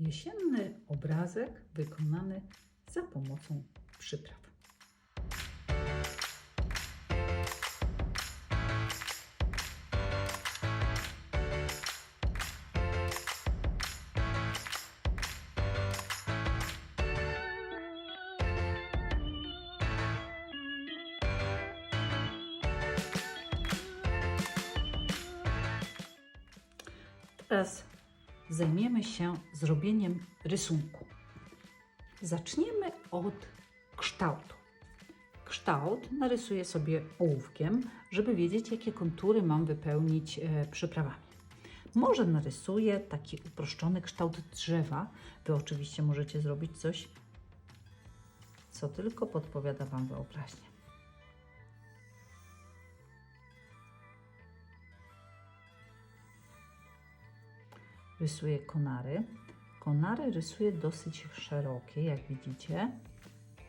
Jesienny obrazek wykonany za pomocą przypraw. Zajmiemy się zrobieniem rysunku. Zaczniemy od kształtu. Kształt narysuję sobie ołówkiem, żeby wiedzieć, jakie kontury mam wypełnić e, przyprawami. Może narysuję taki uproszczony kształt drzewa. Wy oczywiście możecie zrobić coś, co tylko podpowiada Wam wyobraźnia. Rysuję konary. Konary rysuję dosyć szerokie, jak widzicie,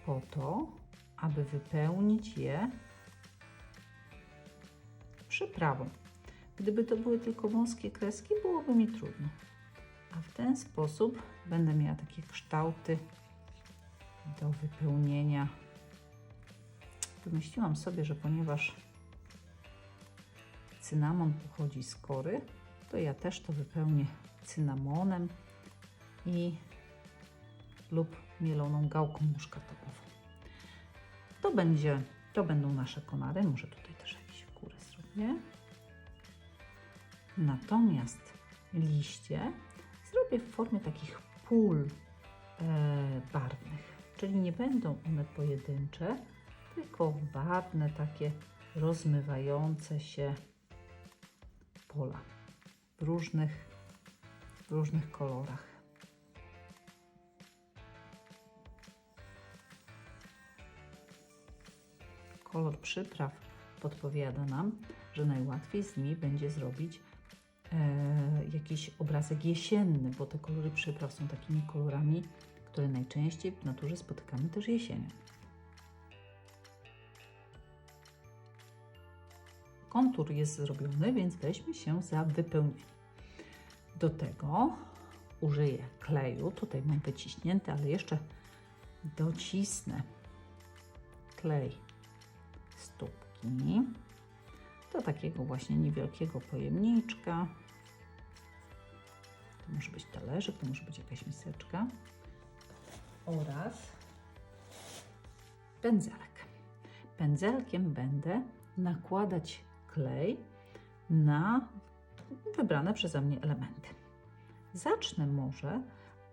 po to, aby wypełnić je przyprawą. Gdyby to były tylko wąskie kreski, byłoby mi trudno. A w ten sposób będę miała takie kształty do wypełnienia. Wymyśliłam sobie, że ponieważ cynamon pochodzi z kory, to ja też to wypełnię cynamonem i lub mieloną gałką muszkatową. To będzie, to będą nasze konary. Może tutaj też jakieś w górę zrobię. Natomiast liście zrobię w formie takich pól e, barwnych, czyli nie będą one pojedyncze, tylko barwne, takie rozmywające się pola w różnych, w różnych kolorach. Kolor przypraw podpowiada nam, że najłatwiej z nimi będzie zrobić e, jakiś obrazek jesienny, bo te kolory przypraw są takimi kolorami, które najczęściej w naturze spotykamy też jesienią. Kontur jest zrobiony, więc weźmy się za wypełnienie. Do tego użyję kleju. Tutaj mam wyciśnięty, ale jeszcze docisnę klej stópki do takiego właśnie niewielkiego pojemniczka. To może być talerzyk, to może być jakaś miseczka oraz pędzelek. Pędzelkiem będę nakładać klej na wybrane przeze mnie elementy. Zacznę może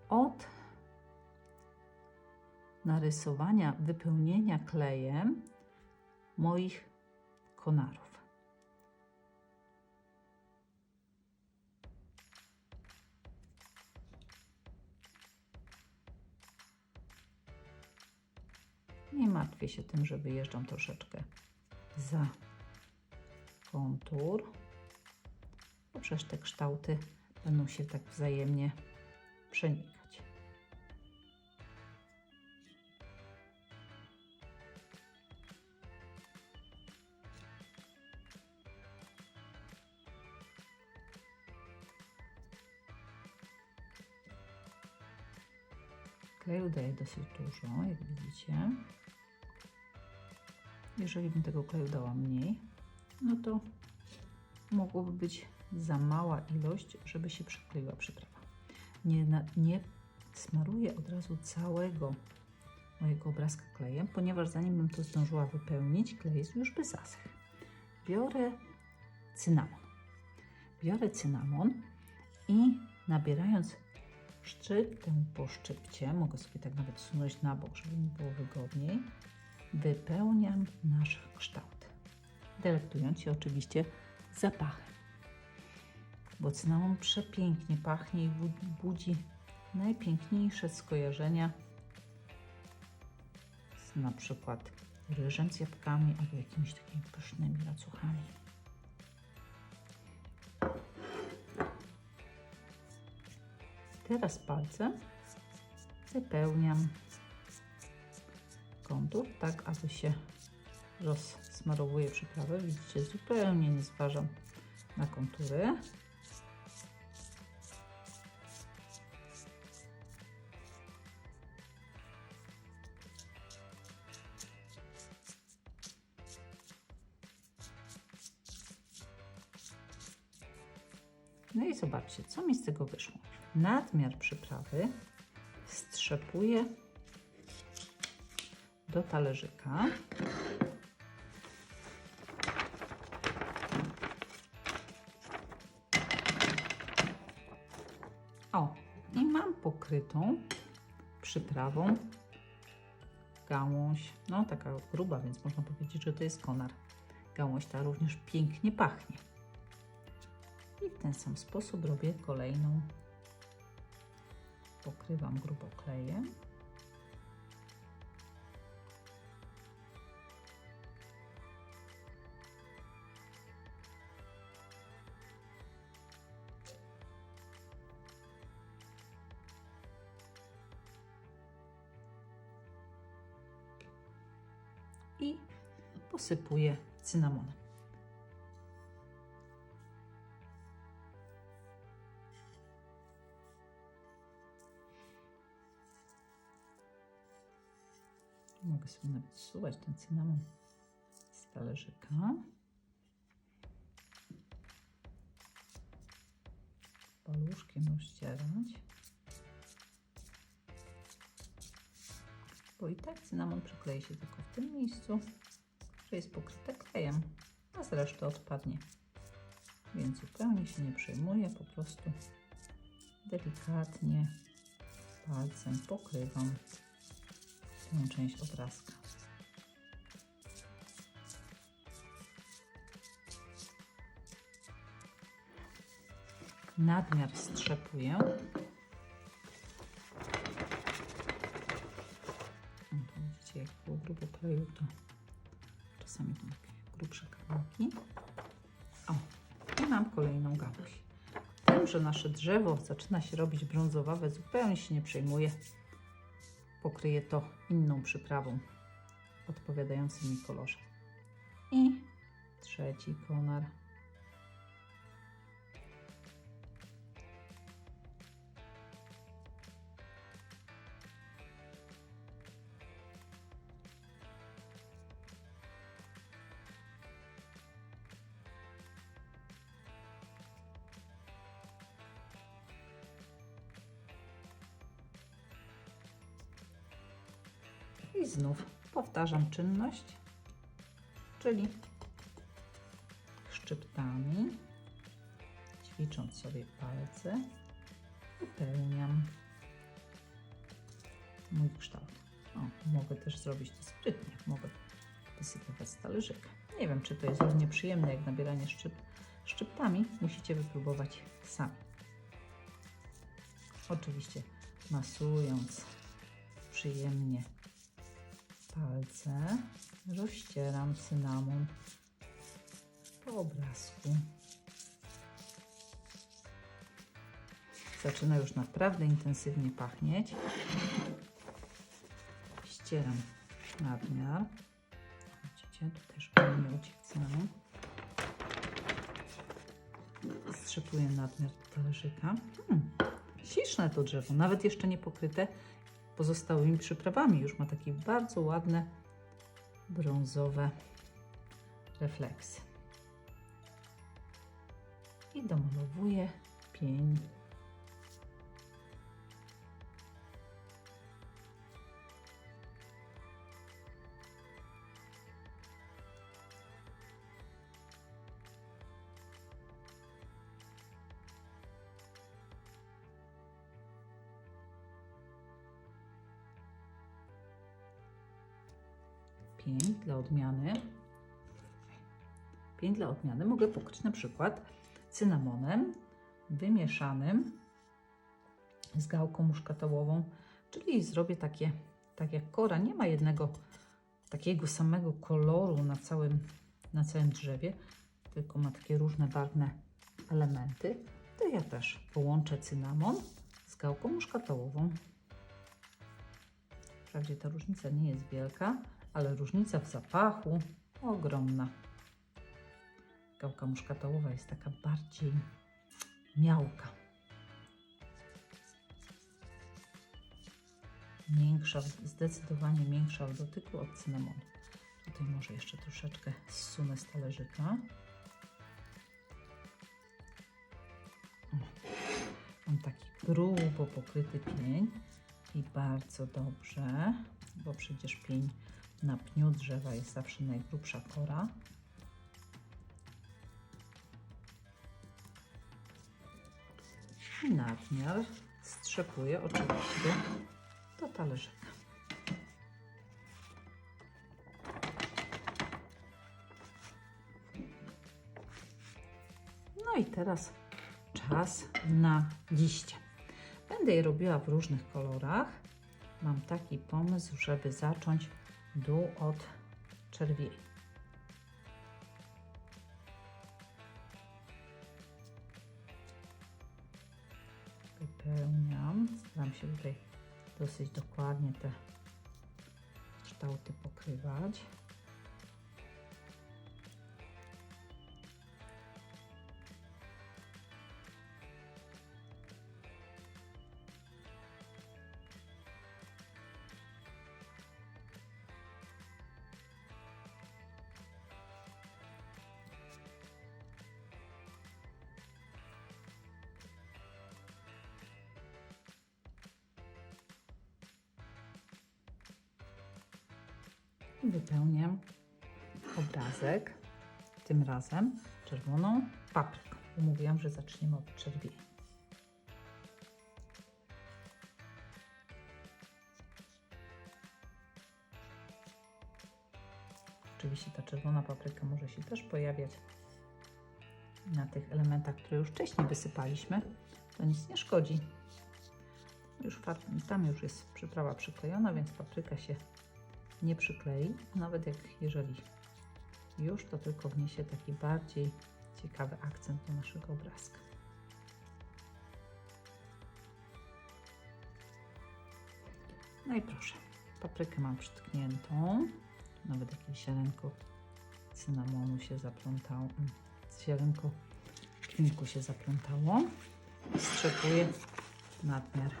od narysowania, wypełnienia klejem moich konarów. Nie martwię się tym, że wyjeżdżam troszeczkę za kontur, bo przecież te kształty będą się tak wzajemnie przenikać. Kleju daję dosyć dużo, jak widzicie. Jeżeli bym tego kleju dała mniej, no to mogłoby być za mała ilość, żeby się przykleiła przyprawa. Nie, na, nie smaruję od razu całego mojego obrazka klejem, ponieważ zanim bym to zdążyła wypełnić, klej już by zaschł. Biorę cynamon. Biorę cynamon i nabierając szczyptę po szczypcie, mogę sobie tak nawet sunąć na bok, żeby mi było wygodniej, wypełniam nasz kształt delektując się oczywiście zapachem. Bo cynamon przepięknie pachnie i budzi najpiękniejsze skojarzenia z na przykład ryżem z jabłkami albo jakimiś takimi pysznymi lacuchami. Teraz palcem wypełniam kontur tak, aby się rozsmarowuję przyprawę. Widzicie, zupełnie nie zważam na kontury. No i zobaczcie, co mi z tego wyszło. Nadmiar przyprawy strzepuję do talerzyka. O, i mam pokrytą przyprawą gałąź, no taka gruba, więc można powiedzieć, że to jest konar. Gałąź ta również pięknie pachnie. I w ten sam sposób robię kolejną. Pokrywam grubo klejem. Posypuję cynamonem. Mogę sobie nawet zsuwać ten cynamon z talerzyka. Paluszkiem rozcierać. Bo i tak cynamon przyklei się tylko w tym miejscu, że jest pokryte klejem, a z reszty odpadnie. Więc zupełnie się nie przejmuję, po prostu delikatnie palcem pokrywam tę część obrazka. Nadmiar strzepuję. Widzicie, jak było grubo kleju, to że nasze drzewo zaczyna się robić brązowawe, zupełnie się nie przejmuję pokryję to inną przyprawą odpowiadającą mi kolorze. I trzeci konar. I znów powtarzam czynność, czyli szczyptami, ćwicząc sobie palce, wypełniam mój kształt. O, mogę też zrobić to sprytnie, mogę wysypywać z talerzyka. Nie wiem, czy to jest równie przyjemne jak nabieranie szczyp, szczyptami. Musicie wypróbować sami. Oczywiście masując przyjemnie palce rozcieram cynamon po obrazku. Zaczyna już naprawdę intensywnie pachnieć. Ścieram nadmiar. Widzicie, tu też nie uciekł cynamon. Strzepuję nadmiar talerzyka. Hmm, śliczne to drzewo, nawet jeszcze nie pokryte pozostałymi przyprawami. Już ma takie bardzo ładne brązowe refleksy. I domalowuję pień. Odmiany. Dla odmiany mogę pokryć na przykład cynamonem wymieszanym z gałką muszkatołową, czyli zrobię takie, tak jak kora, nie ma jednego takiego samego koloru na całym, na całym drzewie, tylko ma takie różne barwne elementy, to ja też połączę cynamon z gałką muszkatołową. Wprawdzie ta różnica nie jest wielka, ale różnica w zapachu ogromna. Gałka muszkatołowa jest taka bardziej miałka. Miększa, zdecydowanie miększa w dotyku od cynamonu. Tutaj może jeszcze troszeczkę zsunę z talerzyka. taki grubo pokryty pień i bardzo dobrze, bo przecież pień na pniu drzewa jest zawsze najgrubsza kora. I nadmiar strzepuję oczywiście do talerzyka. No i teraz czas na liście. Będę je robiła w różnych kolorach. Mam taki pomysł, żeby zacząć dół od czerwieni. Wypełniam. Staram się tutaj dosyć dokładnie te kształty pokrywać. I wypełniam obrazek, tym razem czerwoną papryką. Mówiłam, że zaczniemy od czerwieni. Oczywiście ta czerwona papryka może się też pojawiać na tych elementach, które już wcześniej wysypaliśmy. To nic nie szkodzi. Już tam już jest przyprawa przyklejona, więc papryka się nie przyklei. Nawet jak jeżeli już, to tylko wniesie taki bardziej ciekawy akcent do naszego obrazka. No i proszę, paprykę mam przytkniętą. Nawet jakieś ziarenko cynamonu się zaplątało. Ziarenko kminku się zaplątało. Strzepuję nadmiar.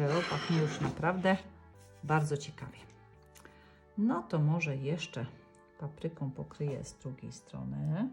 Drzewo pachnie już naprawdę bardzo ciekawie. No to może jeszcze papryką pokryję z drugiej strony.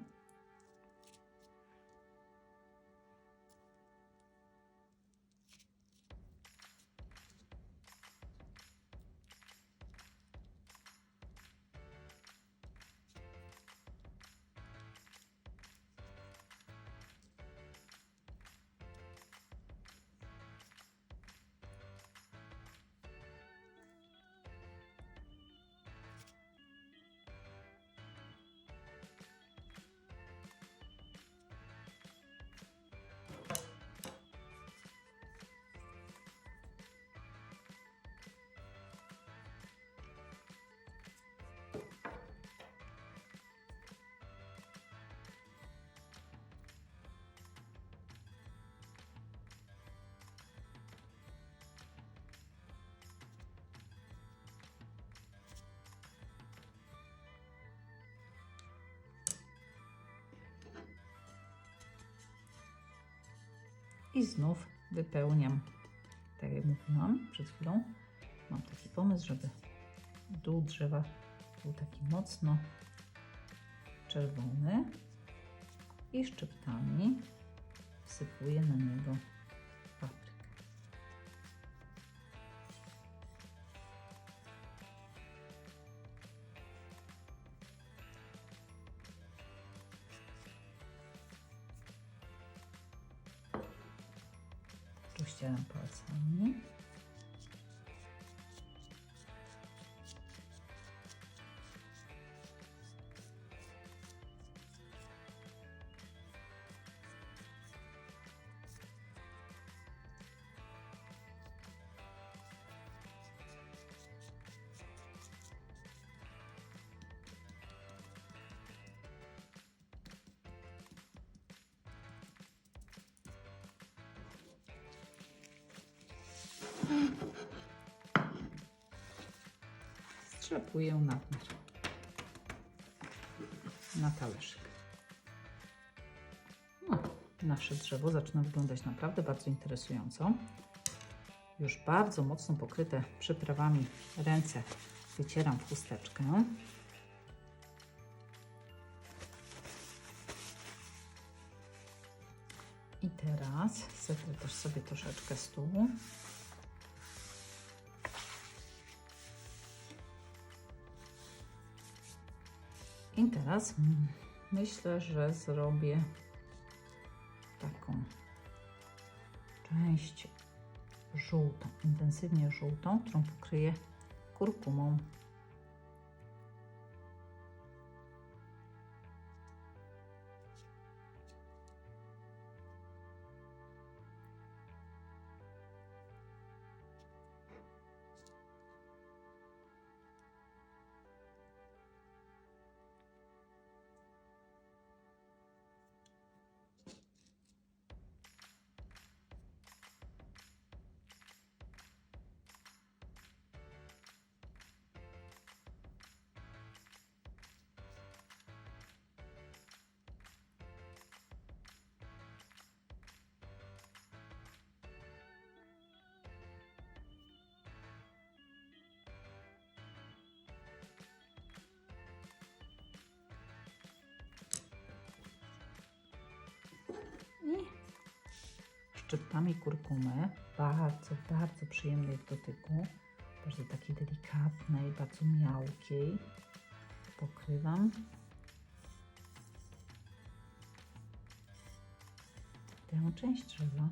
I znów wypełniam, tak jak mówiłam przed chwilą. Mam taki pomysł, żeby dół drzewa był taki mocno czerwony i szczyptami wsypuję na niego Rozcieram palcami. Strzepuję nadmiar na talerzyk. No, nasze drzewo zaczyna wyglądać naprawdę bardzo interesująco. Już bardzo mocno pokryte przyprawami ręce wycieram w chusteczkę. I teraz zetrę też sobie troszeczkę stół. I teraz myślę, że zrobię taką część żółtą, intensywnie żółtą, którą pokryję kurkumą. Szczyptami kurkumy, bardzo, bardzo przyjemnej w dotyku, bardzo takiej delikatnej, bardzo miałkiej, pokrywam. Tę część drzewa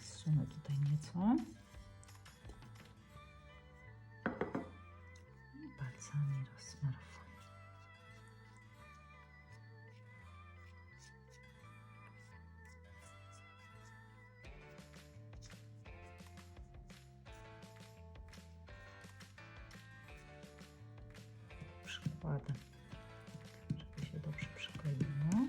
zsunę tutaj nieco. I palcami rozsmarowuję. Przykładem, żeby się dobrze przykleiło.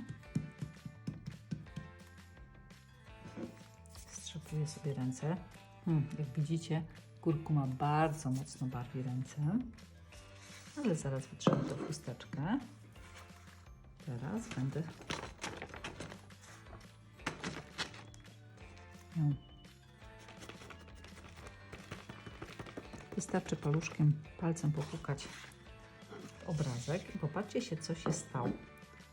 Strzepuję sobie ręce. Hmm, jak widzicie, kurkuma bardzo mocno barwi ręce, ale zaraz wytrzymam tę chusteczkę. Teraz będę ją Wystarczy paluszkiem, palcem popukać w obrazek i popatrzcie się, co się stało.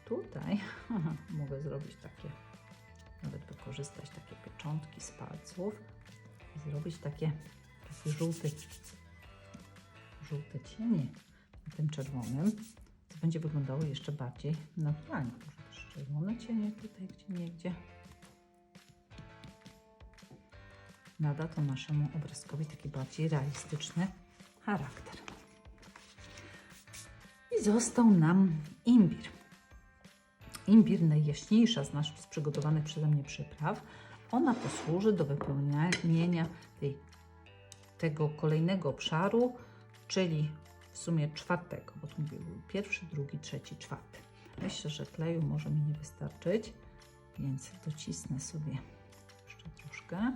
Tutaj mogę zrobić takie, nawet wykorzystać takie pieczątki z palców i zrobić takie, takie żółte, żółte cienie na tym czerwonym, co będzie wyglądało jeszcze bardziej naturalnie. Może też czerwone cienie tutaj, gdzie nie gdzie. nada to naszemu obrazkowi taki bardziej realistyczny charakter. I został nam imbir. Imbir najjaśniejsza z naszych przygotowanych przeze mnie przypraw. Ona posłuży do wypełnienia tej, tego kolejnego obszaru, czyli w sumie czwartego, bo tu był pierwszy, drugi, trzeci, czwarty. Myślę, że kleju może mi nie wystarczyć, więc docisnę sobie jeszcze troszkę.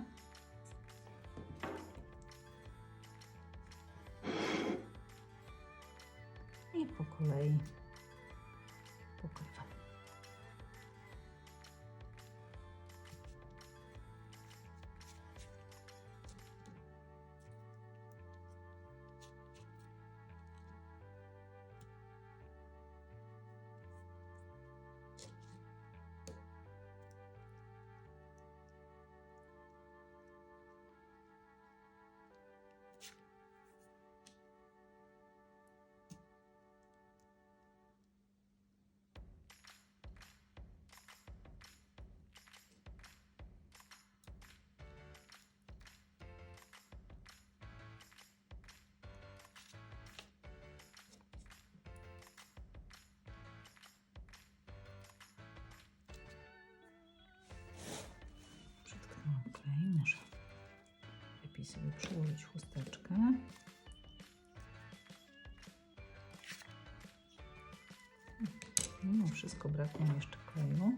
I po kolei sobie przyłożyć chusteczkę. Mimo wszystko brakuje jeszcze kleju.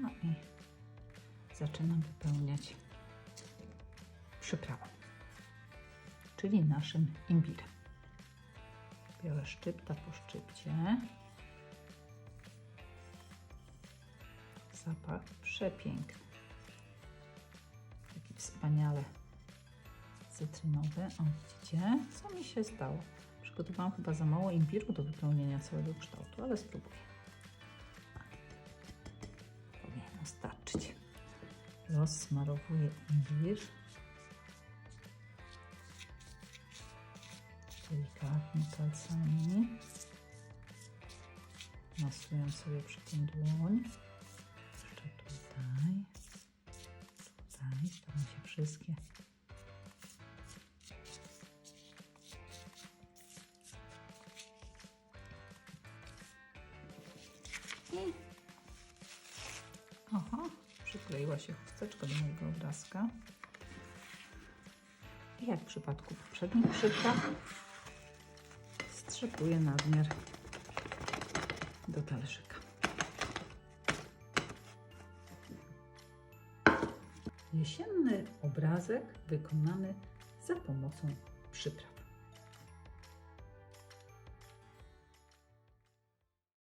No i zaczynam wypełniać przyprawą, czyli naszym imbirem. Biorę szczypta po szczypcie. Zapach przepiękny. Taki wspaniale cytrynowy. O, widzicie, co mi się stało? Przygotowałam chyba za mało imbiru do wypełnienia całego kształtu, ale spróbuję. Rozsmarowuję imbir. Delikatnie palcami. Masuję sobie przy tym dłoń. Jeszcze tutaj. Tutaj. Staram się wszystkie przykleiła się chusteczka do mojego obrazka. I jak w przypadku poprzednich przypraw, strzepuję nadmiar do talerzyka. Jesienny obrazek wykonany za pomocą przypraw.